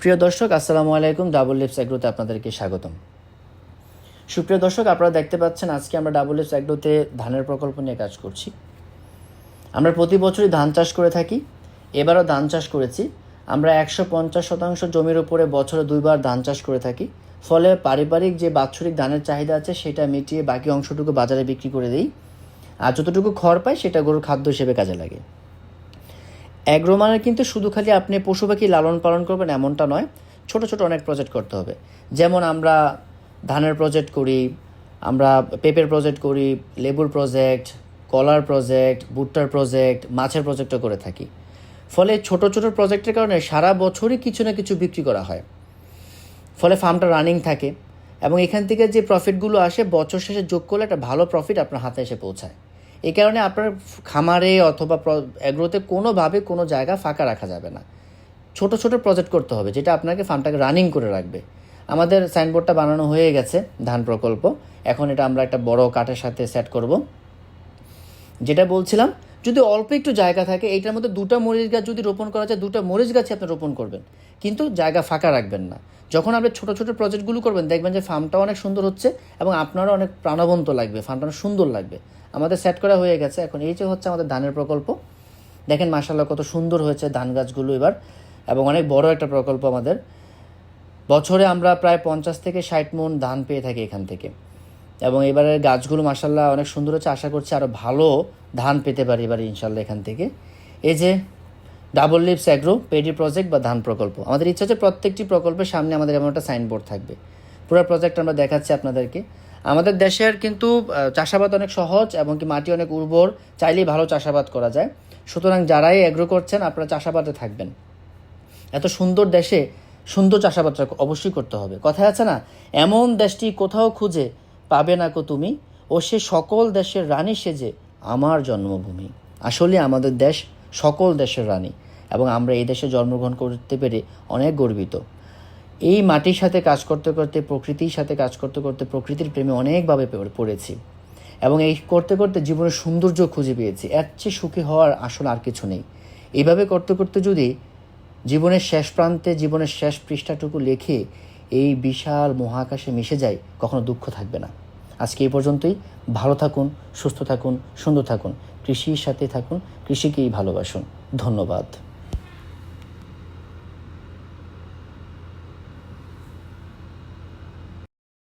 প্রিয় দর্শক, আসসালামু আলাইকুম। ডাবল লিপস অ্যাগ্রোতে আপনাদেরকে স্বাগতম। সুপ্রিয় দর্শক, আপনারা দেখতে পাচ্ছেন আজকে আমরা ডাবল লিপস অ্যাগ্রোতে ধানের প্রকল্প নিয়ে কাজ করছি। আমরা প্রতি বছরই ধান চাষ করে থাকি। এবারও ধান চাষ করেছি। আমরা একশো পঞ্চাশ শতাংশ জমির উপরে বছরে দুইবার ধান চাষ করে থাকি। ফলে পারিবারিক যে বাৎসরিক ধানের চাহিদা আছে, সেটা মিটিয়ে বাকি অংশটুকু বাজারে বিক্রি করে দিই। আর যতটুকু খড় পাই, সেটা গরুর খাদ্য হিসেবে কাজে লাগে। অ্যাগ্রো মানে কিন্তু শুধু খালি আপনি পশু পাখি লালন পালন করবেন এমনটা নয়, ছোট ছোট অনেক প্রজেক্ট করতে হবে। যেমন আমরা ধানের প্রজেক্ট করি, আমরা পেঁপের প্রজেক্ট করি, লেবুর প্রজেক্ট কলার প্রজেক্ট ভুট্টার প্রজেক্ট মাছের প্রজেক্টও করে থাকি। ফলে ছোট ছোট প্রজেক্টের কারণে সারা বছরই কিছু না কিছু বিক্রি করা হয়। ফলে ফার্মটা রানিং থাকে এবং এখান থেকে যে প্রফিটগুলো আসে, বছর শেষে যোগ করলে একটা ভালো প্রফিট আপনার হাতে এসে পৌঁছায়। এই কারণে আপনার খামারে অথবা অ্যাগ্রোতে কোনোভাবে কোনো জায়গা ফাঁকা রাখা যাবে না। ছোট ছোট প্রজেক্ট করতে হবে, যেটা আপনাকে ফার্মটাকে রানিং করে রাখবে। আমাদের সাইনবোর্ডটা বানানো হয়ে গেছে, ধান প্রকল্প। এখন এটা আমরা একটা বড় কাঠের সাথে সেট করব। যেটা বলছিলাম যদি অল্প একটু জায়গা থাকে, এইটার মধ্যে দুটো মরিচ গাছ যদি রোপণ করা যায়, দুটো মরিচ গাছই আপনি রোপণ করবেন। কিন্তু জায়গা ফাঁকা রাখবেন না। যখন আপনি ছোটো ছোটো প্রজেক্টগুলো করবেন, দেখবেন যে ফার্মটাও অনেক সুন্দর হচ্ছে এবং আপনারও অনেক প্রাণবন্ত লাগবে ফার্মটা অনেক সুন্দর লাগবে। আমাদের সেট করা হয়ে গেছে। এখন এই যে হচ্ছে আমাদের ধানের প্রকল্প। দেখেন মাসাল্লাহ কত সুন্দর হয়েছে ধান গাছগুলো এবার এবং অনেক বড় একটা প্রকল্প আমাদের। বছরে আমরা প্রায় পঞ্চাশ থেকে ষাট মন ধান পেয়ে থাকি এখান থেকে। এবং এবারের গাছগুলো মাসাল্লাহ অনেক সুন্দর হচ্ছে। আশা করছি আরও ভালো ধান পেতে পারি এবার ইনশাল্লাহ এখান থেকে। এই যে double leaps agro paddy project বা ধান প্রকল্প। আমাদের ইচ্ছা হচ্ছে প্রত্যেকটি প্রকল্পের সামনে আমাদের এমন একটা সাইনবোর্ড থাকবে। পুরো প্রজেক্ট আমরা দেখাচ্ছি আপনাদেরকে। আমাদের দেশের কিন্তু চাষাবাদ অনেক সহজ এবং কি মাটি অনেক উর্বর, চাইলেই ভালো চাষাবাদ করা যায়। সুতরাং যারাই অ্যাগ্রো করছেন, আপনারা চাষাবাদে থাকবেন। এত সুন্দর দেশে সুন্দর চাষাবাদটা অবশ্যই করতে হবে। কথায় আছে না, এমন দেশটি কোথাও খুঁজে পাবে না কো তুমি, ও সে সকল দেশের রানী সেজে আমার জন্মভূমি। আসলে আমাদের দেশ সকল দেশের রানী এবং আমরা এই দেশে জন্মগ্রহণ করতে পেরে অনেক গর্বিত। এই মাটির সাথে কাজ করতে করতে, প্রকৃতির সাথে কাজ করতে করতে প্রকৃতির প্রেমে অনেকভাবে পড়ে- পড়েছি এবং এই করতে করতে জীবনের সৌন্দর্য খুঁজে পেয়েছি। এর চেয়ে সুখী হওয়ার আসলে আর কিছু নেই। এইভাবে করতে করতে যদি জীবনের শেষ প্রান্তে, জীবনের শেষ পৃষ্ঠাটুকু লিখে এই বিশাল মহাকাশে মিশে যায়, কখনো দুঃখ থাকবে না। আজকে এই পর্যন্তই। ভালো থাকুন, সুস্থ থাকুন, সুন্দর থাকুন। কৃষির সাথে থাকুন, কৃষিকেই ভালোবাসুন। ধন্যবাদ।